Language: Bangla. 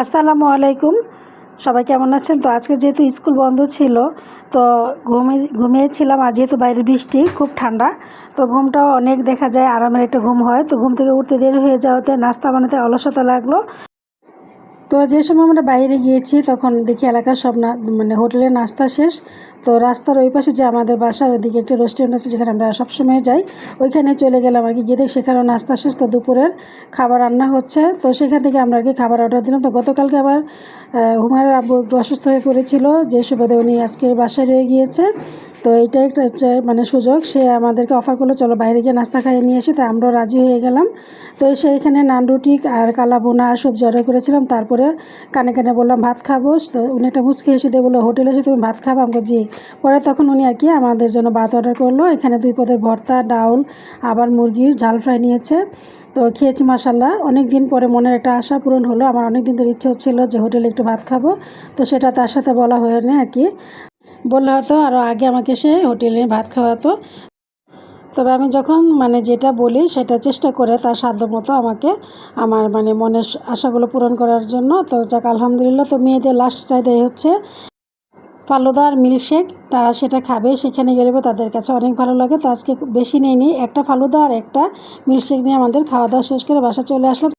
আসসালামু আলাইকুম। সবাই কেমন আছেন? তো আজকে যেহেতু স্কুল বন্ধ ছিল, তো ঘুমে, ঘুমিয়েছিলাম আর যেহেতু বাইরে বৃষ্টি, খুব ঠান্ডা, তো ঘুমটাও অনেক দেখা যায়, আরামের একটা ঘুম হয়। তো ঘুম থেকে উঠতে দেরি হয়ে যাওয়াতে নাস্তা বানাতে অলসতা লাগল। তো যে সময় আমরা বাইরে গিয়েছি, তখন দেখি এলাকার সব না মানে হোটেলে নাস্তা শেষ। তো রাস্তার ওই পাশে যে আমাদের বাসার ওদিকে একটি রেস্টুরেন্ট আছে, যেখানে আমরা সবসময় যাই, ওইখানে চলে গেলাম আর কি। গিয়ে দেখি সেখানেও নাস্তা শেষ। তো দুপুরের খাবার রান্না হচ্ছে। তো সেখান থেকে আমরা আর কি খাবার অর্ডার দিলাম। তো গতকালকে আবার হুমায়ুর আব্বু একটু অসুস্থ হয়ে পড়েছিল, যে সুবাদে উনি আজকে বাসায় রয়ে গিয়েছে। তো এইটাই একটা হচ্ছে মানে সুযোগ। সে আমাদেরকে অফার করল, চলো বাইরে গিয়ে নাস্তা খাইয়ে নিয়ে এসে তো আমরাও রাজি হয়ে গেলাম। তো এসে এখানে নান রুটি আর কালা বোনা আর সবজি অর্ডার করেছিলাম। তারপরে কানে কানে বললাম, ভাত খাব। তো উনি একটা মুচকে হেসে দিয়ে বলল, হোটেলে এসে তুমি ভাত খাব? আমাকে জি। পরে তখন উনি আর কি আমাদের জন্য ভাত অর্ডার করল। এখানে দুই পদের ভর্তা, ডাউল, আবার মুরগির ঝাল ফ্রাই নিয়েছে। তো খেয়েছি মাসাল্লাহ অনেক দিন পরে মনের একটা আশা পূরণ হলো। আমার অনেক দিন ধরে ইচ্ছে হচ্ছিল যে হোটেলে একটু ভাত খাব। তো সেটা তার সাথে বলা হয়ে নেই আর কি। বললে হয়তো আরও আগে আমাকে সে হোটেলে ভাত খাওয়াতো। তবে আমি যখন মানে যেটা বলি সেটা চেষ্টা করে তার সাধ্য মতো আমাকে আমার মানে মনের আশাগুলো পূরণ করার জন্য। তো যাক, আলহামদুলিল্লাহ তো মেয়েদের লাস্ট চাহিদাই হচ্ছে ফালুদা আর মিল্কশেক তারা সেটা খাবে, সেখানে গেলে তাদের কাছে অনেক ভালো লাগে। তো আজকে বেশি নেই একটা ফালুদা আর একটা মিল্কশেক নিয়ে আমাদের খাওয়া দাওয়া শেষ করে বাসা চলে আসলাম